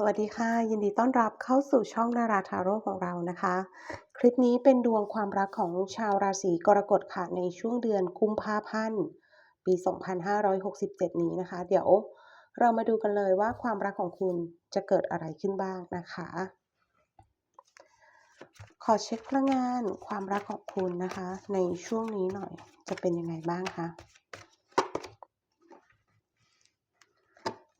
สวัสดีค่ะ ยินดีต้อนรับเข้าสู่ช่องนาราทาโร่ของเรานะคะ คลิปนี้เป็นดวงความรักของชาวราศีกรกฎค่ะในช่วงเดือนกุมภาพันธ์ปี 2567 นี้นะคะ เดี๋ยวเรามาดูกันเลยว่าความรักของคุณจะเกิดอะไรขึ้นบ้างนะคะ ขอเช็คพลังงานความรักของคุณนะคะ ในช่วงนี้หน่อยจะเป็นยังไงบ้างคะ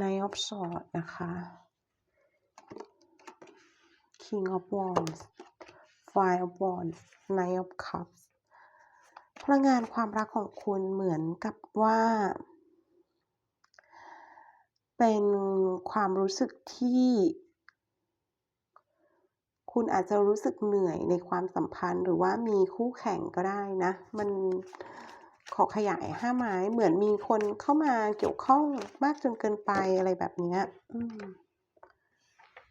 Nine of Swords นะคะ King of Wands Five of Wands Knight of Cups พลังงานความรักของคุณเหมือนกับว่า เป็นความรู้สึกที่คุณอาจจะรู้สึกเหนื่อยในความสัมพันธ์หรือว่ามีคู่แข่งก็ได้นะ มันขอขยายห้าไม้เหมือนมีคนเข้ามาเกี่ยวข้องมากจนเกินไปอะไรแบบเนี้ยอืม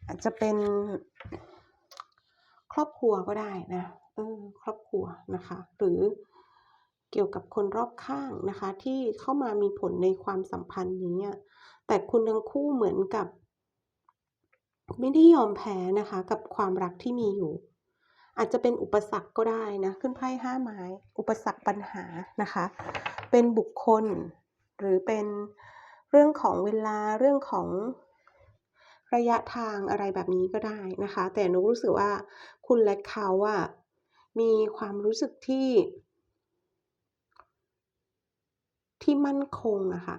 อาจจะเป็นครอบครัวก็ได้นะเออครอบครัวนะคะ หรือเกี่ยวกับคนรอบข้างนะคะ ที่เข้ามามีผลในความสัมพันธ์นี้ แต่คุณทั้งคู่เหมือนกับ ไม่ได้ยอมแพ้นะคะ กับความรักที่มีอยู่ อาจจะเป็นอุปสรรคก็ได้นะขึ้นไพ่ห้าไม้ อุปสรรคปัญหานะคะ เป็นบุคคลหรือเป็นเรื่องของเวลาเรื่องของ ระยะทางอะไรแบบนี้ก็ได้นะคะ แต่นุกรู้สึกว่าคุณและเขาอะมีความรู้สึกที่ ที่มั่นคงอะค่ะ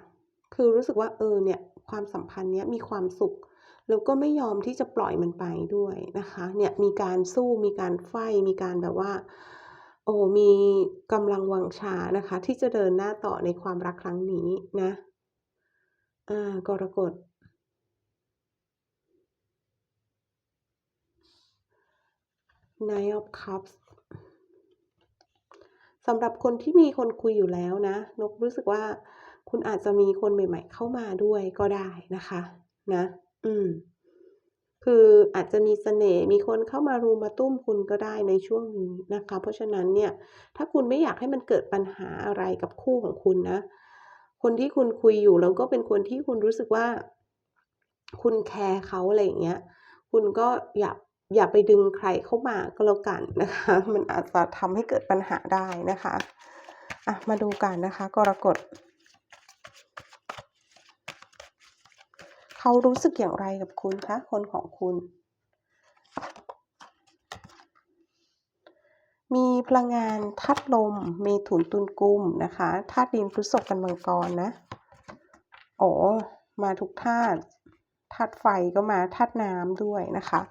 คือรู้สึกว่าเออเนี่ยความสัมพันธ์เนี้ยมีความสุขแล้วก็ไม่ยอมที่จะปล่อยมันไปด้วยนะคะ เนี่ยมีการสู้มีการไฟมีการแบบว่า โอ้มีกำลังวังชานะคะ ที่จะเดินหน้าต่อในความรักครั้งนี้นะ อ่ากรกฎ Nine of Cups สำหรับคนที่มีคนคุยอยู่แล้วนะ นกรู้สึกว่าคุณอาจจะมีคนใหม่ ๆ เข้ามาด้วยก็ได้นะคะ นะ อืม คืออาจจะมีเสน่ห์มีคนเข้ามารุมมาตุ้มคุณก็ได้ในช่วงนี้นะคะ เพราะฉะนั้นเนี่ย ถ้าคุณไม่อยากให้มันเกิดปัญหาอะไรกับคู่ของคุณนะ คนที่คุณคุยอยู่แล้วก็เป็นคนที่คุณรู้สึกว่า คุณแคร์เขาอะไรอย่างเงี้ย คุณก็อย่า อย่าไปดึงใครเข้ามาก็แล้วกันนะคะ มันอาจจะทำให้เกิดปัญหาได้นะคะอะมาดูกันนะคะกรกฎเขารู้สึกอย่างไรกับคุณคะคนของคุณ มีพลังงานธาตุลมเมถุนตุลกุมนะคะธาตุดินพฤษภกันมังกรนะโอ้มาทุกธาตุธาตุไฟก็มาธาตุน้ำด้วยนะคะ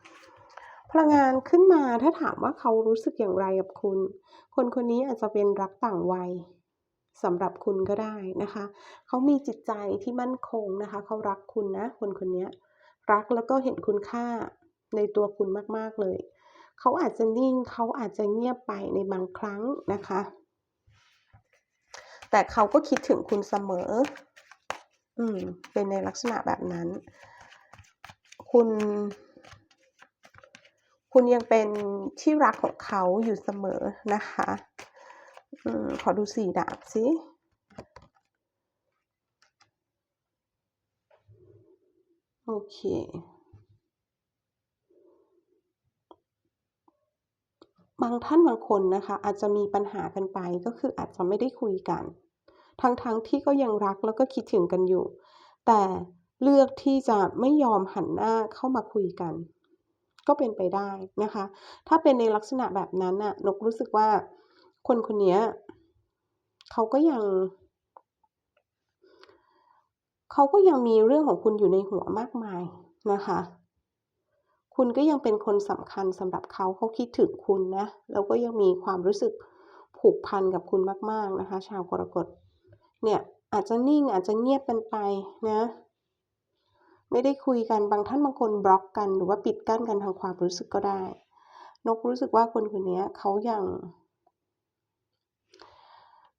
พลังงานขึ้นมาถ้าถามว่าเขารู้สึกอย่างไรกับคุณ คนคนนี้อาจจะเป็นรักต่างวัยสำหรับคุณก็ได้นะคะ เขามีจิตใจที่มั่นคงนะคะ เขารักคุณนะ คนคนนี้รักแล้วก็เห็นคุณค่าในตัวคุณมากๆเลย เขาอาจจะนิ่งเขาอาจจะเงียบไปในบางครั้งนะคะ แต่เขาก็คิดถึงคุณเสมอ อืม เป็นในลักษณะแบบนั้น คุณ คุณยังเป็นที่รักของเขาอยู่เสมอนะคะอขอดูสี่ดาบสิโอเคบางท่านบางคนนะคะ อาจจะมีปัญหากันไปก็คืออาจจะไม่ได้คุยกัน ทั้งๆทที่ก็ยังรักแล้วก็คิดถึงกันอยู่ แต่เลือกที่จะไม่ยอมหันหน้าเข้ามาคุยกัน ก็เป็นไปได้นะคะ ถ้าเป็นในลักษณะแบบนั้นน่ะ นกรู้สึกว่าคนคนนี้เขาก็ยัง เขาก็ยังมีเรื่องของคุณอยู่ในหัวมากมายนะคะ คุณก็ยังเป็นคนสำคัญสำหรับเขาเขาคิดถึงคุณนะ แล้วก็ยังมีความรู้สึกผูกพันกับคุณมาก ๆนะคะ ชาวกรกฎ เนี่ยอาจจะนิ่งอาจจะเงียบกันไปนะ ไม่ได้คุยกันบางท่านบางคนบล็อกกัน หรือว่าปิดกั้นกันทางความรู้สึกก็ได้ นกรู้สึกว่าคนคนนี้เขายัง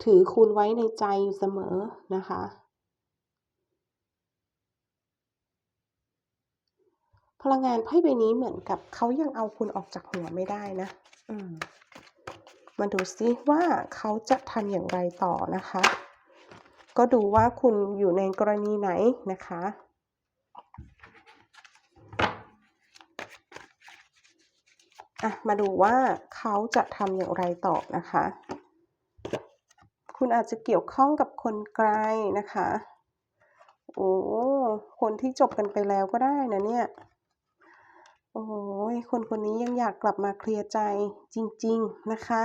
ถือคุณไว้ในใจอยู่เสมอนะคะ พลังงานไพ่ใบนี้เหมือนกับเขายังเอาคุณออกจากหัวไม่ได้นะ อืมมาดูซิว่าเขาจะทำอย่างไรต่อนะคะ ก็ดูว่าคุณอยู่ในกรณีไหนนะคะ อะมาดูว่าเขาจะทำอย่างไรต่อนะคะ คุณอาจจะเกี่ยวข้องกับคนไกลนะคะ โอ้คนที่จบกันไปแล้วก็ได้นะเนี่ย โอ้ยคนคนนี้ยังอยากกลับมาเคลียร์ใจจริง ๆนะคะ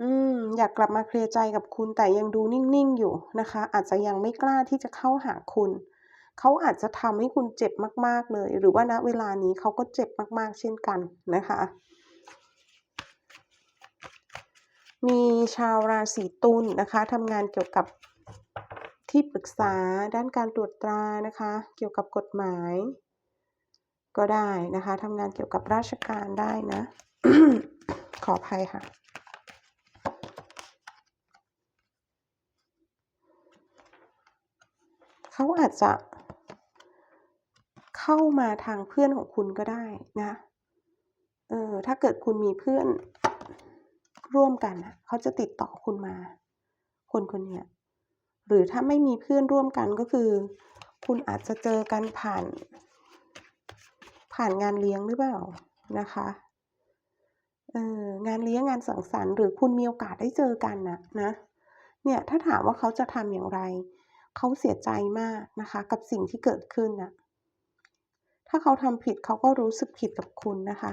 อืมอยากกลับมาเคลียร์ใจกับคุณแต่ยังดูนิ่งๆอยู่นะคะ อาจจะยังไม่กล้าที่จะเข้าหาคุณ เขาอาจจะทำให้คุณเจ็บมาก ๆ เลย หรือว่าณเวลานี้เขาก็เจ็บมาก ๆ เช่นกันนะคะ มีชาวราศีตุลนะคะทำงานเกี่ยวกับที่ปรึกษาด้านการตรวจตรานะคะ เกี่ยวกับกฎหมาย ก็ได้นะคะทำงานเกี่ยวกับราชการได้นะ ขออภัยค่ะเขาอาจจะ เข้ามาทางเพื่อนของคุณก็ได้นะ เออ ถ้าเกิดคุณมีเพื่อนร่วมกันอะเขาจะติดต่อคุณมา คนคนนี้หรือถ้าไม่มีเพื่อนร่วมกันก็คือ คุณอาจจะเจอกันผ่าน ผ่านงานเลี้ยงหรือเปล่านะคะเอองานเลี้ยงงานสังสรรค์หรือคุณมีโอกาสได้เจอกันน่ะนะ เนี่ยถ้าถามว่าเขาจะทำอย่างไร เขาเสียใจมากนะคะ กับสิ่งที่เกิดขึ้นน่ะ ถ้าเขาทำผิดเขาก็รู้สึกผิดกับคุณนะคะ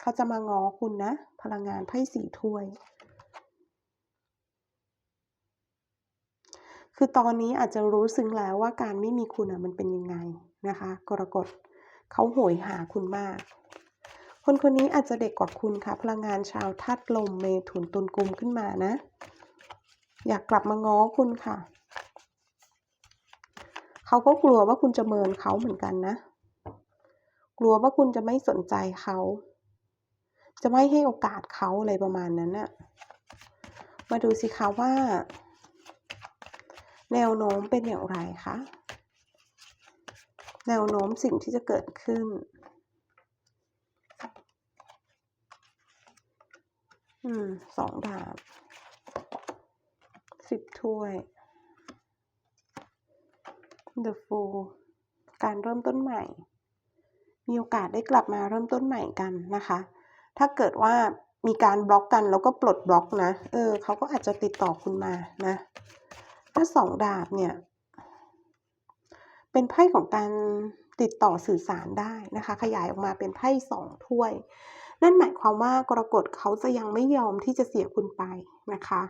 เขาจะมาง้อคุณนะ พลังงานไพ่สี่ถ้วย คือตอนนี้อาจจะรู้ซึ้งแล้วว่าการไม่มีคุณอะมันเป็นยังไงนะคะ กรกฎเขาโหยหาคุณมาก คนคนนี้อาจจะเด็กกว่าคุณค่ะ พลังงานชาวธาตุลมเมถุนตุลกุมขึ้นมานะ อยากกลับมาง้อคุณค่ะ เขาก็กลัวว่าคุณจะเมินเขาเหมือนกันนะ กลัวว่าคุณจะไม่สนใจเขา จะไม่ให้โอกาสเขาอะไรประมาณนั้นน่ะมาดูสิคะว่า แนวโน้มเป็นอย่างไรคะ แนวโน้มสิ่งที่จะเกิดขึ้น อืมสองดาบสิบถ้วย The Fool การเริ่มต้นใหม่ มีโอกาสได้กลับมาเริ่มต้นใหม่กันนะคะ ถ้าเกิดว่ามีการบล็อกกันแล้วก็ปลดบล็อกนะ เออเขาก็อาจจะติดต่อคุณมานะ ถ้าสองดาบเนี่ย เป็นไพ่ของการติดต่อสื่อสารได้นะคะ ขยายออกมาเป็นไพ่สองถ้วย นั่นหมายความว่ากรกฎเขาจะยังไม่ยอมที่จะเสียคุณไปนะคะ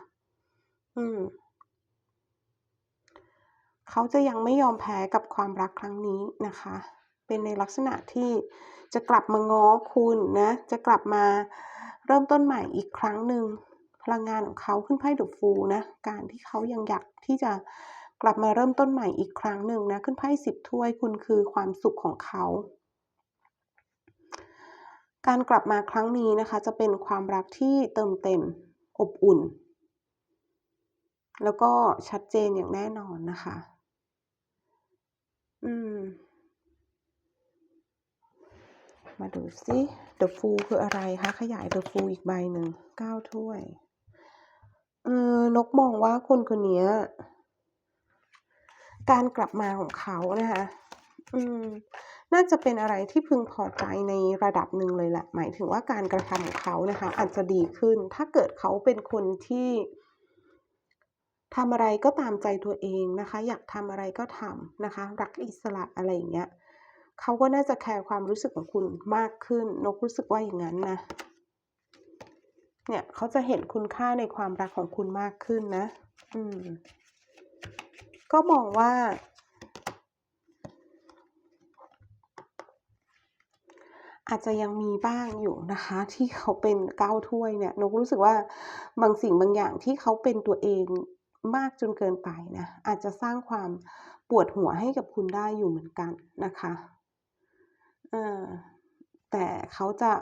อืม เขาจะยังไม่ยอมแพ้กับความรักครั้งนี้นะคะ เป็นในลักษณะที่จะกลับมาง้อคุณนะ จะกลับมาเริ่มต้นใหม่อีกครั้งหนึ่งพลังงานของเขาขึ้นไพ่ดูฟูนะ การที่เขายังอยากที่จะกลับมาเริ่มต้นใหม่อีกครั้งหนึ่งนะ ขึ้นไพ่สิบถ้วยคุณคือความสุขของเขา การกลับมาครั้งนี้นะคะ จะเป็นความรักที่เติมเต็มอบอุ่น แล้วก็ชัดเจนอย่างแน่นอนนะคะ อืม มาดูสิ The Fool คืออะไรคะ ขยาย The Fool อีกใบหนึ่งเก้าถ้วย เออนกมองว่าคนคนนี้การกลับมาของเขานะคะอืมน่าจะเป็นอะไรที่พึงพอใจในระดับหนึ่งเลยแหละ หมายถึงว่าการกระทำของเขานะคะ อาจจะดีขึ้น ถ้าเกิดเขาเป็นคนที่ทำอะไรก็ตามใจตัวเองนะคะ อยากทำอะไรก็ทำนะคะ รักอิสระอะไรอย่างเงี้ย เขาก็น่าจะแคร์ความรู้สึกของคุณมากขึ้น นกรู้สึกว่าอย่างนั้นนะ เนี่ยเขาจะเห็นคุณค่าในความรักของคุณมากขึ้นนะ อืม ก็มองว่า อาจจะยังมีบ้างอยู่นะคะ ที่เขาเป็นก้าวถ้วยเนี่ย นกรู้สึกว่าบางสิ่งบางอย่างที่เขาเป็นตัวเองมากจนเกินไปนะ อาจจะสร้างความปวดหัวให้กับคุณได้อยู่เหมือนกันนะคะ เออแต่เขาจะ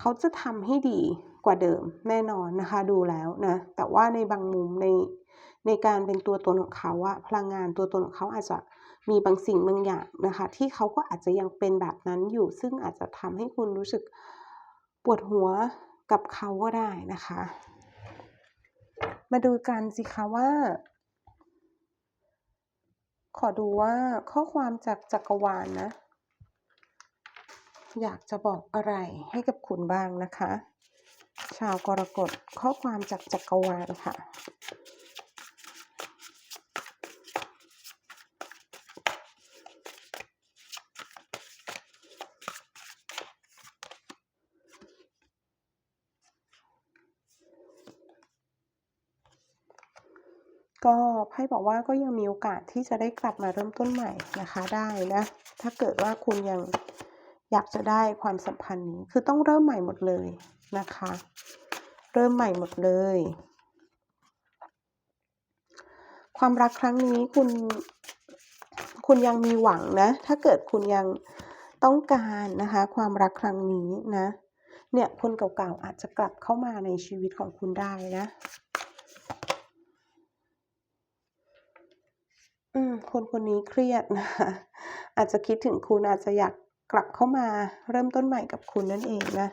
เขาจะทำให้ดีกว่าเดิมแน่นอนนะคะ ดูแล้วนะ แต่ว่าในบางมุมในในการเป็นตัวตนของเขาอะพลังงานตัวตนของเขาอาจจะมีบางสิ่งบางอย่างนะคะ ที่เขาก็อาจจะยังเป็นแบบนั้นอยู่ ซึ่งอาจจะทำให้คุณรู้สึกปวดหัวกับเขาก็ได้นะคะ มาดูกันสิคะว่า ขอดูว่าข้อความจากจักรวาลนะ อยากจะบอกอะไรให้กับคุณบ้างนะคะ ชาวกรกฎข้อความจากจักรวาลค่ะ ก็ไพ่บอกว่าก็ยังมีโอกาสที่จะได้กลับมาเริ่มต้นใหม่นะคะได้นะ ถ้าเกิดว่าคุณยัง อยากจะได้ความสัมพันธ์นี้คือต้องเริ่มใหม่หมดเลยนะคะ เริ่มใหม่หมดเลย ความรักครั้งนี้คุณ คุณยังมีหวังนะ ถ้าเกิดคุณยังต้องการนะคะ ความรักครั้งนี้นะ เนี่ยคนเก่าๆอาจจะกลับเข้ามาในชีวิตของคุณได้นะอืมคนคนนี้เครียดนะคะอาจจะคิดถึงคุณอาจจะอยาก กลับเข้ามาเริ่มต้นใหม่กับคุณนั่นเองนะ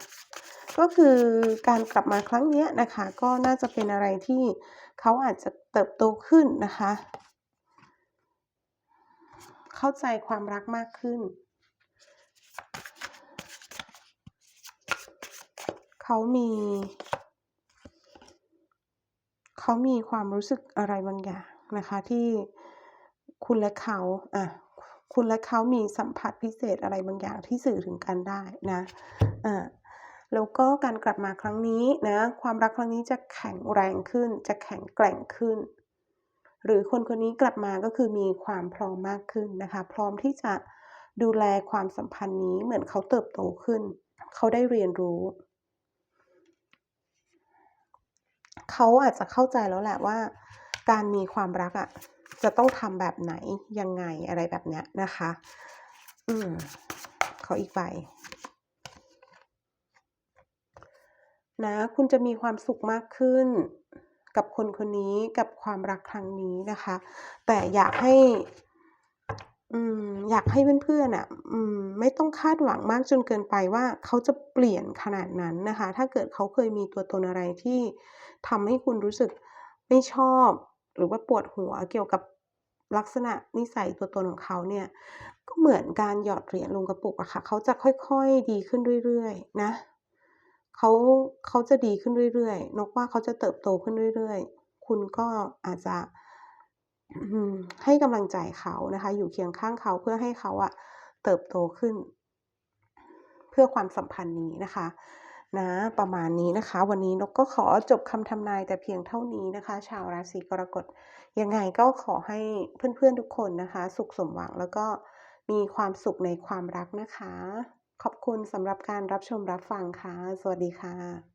ก็คือการกลับมาครั้งนี้นะคะ ก็น่าจะเป็นอะไรที่เขาอาจจะเติบโตขึ้นนะคะ เข้าใจความรักมากขึ้น เขามี เขามีความรู้สึกอะไรบางอย่างนะคะที่คุณและเขาอะ คุณและเขามีสัมผัสพิเศษอะไรบางอย่างที่สื่อถึงกันได้นะอ่าแล้วก็การกลับมาครั้งนี้นะความรักครั้งนี้จะแข็งแรงขึ้น จะแข็งแกร่งขึ้น หรือคนคนนี้กลับมาก็คือมีความพร้อมมากขึ้นนะคะ พร้อมที่จะดูแลความสัมพันธ์นี้เหมือนเขาเติบโตขึ้น เขาได้เรียนรู้ เขาอาจจะเข้าใจแล้วแหละว่า การมีความรักอะ จะต้องทำแบบไหนยังไงอะไรแบบเนี้ยนะคะ อืมขออีกใบนะคุณจะมีความสุขมากขึ้นกับคนคนนี้กับความรักครั้งนี้นะคะ แต่อยากให้อืมอยากให้เพื่อนๆน่ะอืมไม่ต้องคาดหวังมากจนเกินไปว่าเขาจะเปลี่ยนขนาดนั้นนะคะ ถ้าเกิดเขาเคยมีตัวตนอะไรที่ทำให้คุณรู้สึกไม่ชอบ หรือว่าปวดหัวเกี่ยวกับลักษณะนิสัยตัวตนของเขาเนี่ยก็เหมือนการหยอดเหรียญลงกระปุกอะค่ะเขาจะค่อยๆดีขึ้นเรื่อยๆนะเขาเขาจะดีขึ้นเรื่อยๆนกว่าเขาจะเติบโตขึ้นเรื่อยๆ คุณก็อาจจะให้กำลังใจเขานะคะ อยู่เคียงข้างเขาเพื่อให้เขาอะเติบโตขึ้น เพื่อความสัมพันธ์นี้นะคะ นะประมาณนี้นะคะ วันนี้นกก็ขอจบคำทำนายแต่เพียงเท่านี้นะคะ ชาวราศีกรกฎยังไงก็ขอให้เพื่อนๆทุกคนนะคะ สุขสมหวังแล้วก็มีความสุขในความรักนะคะ ขอบคุณสำหรับการรับชมรับฟังค่ะ สวัสดีค่ะ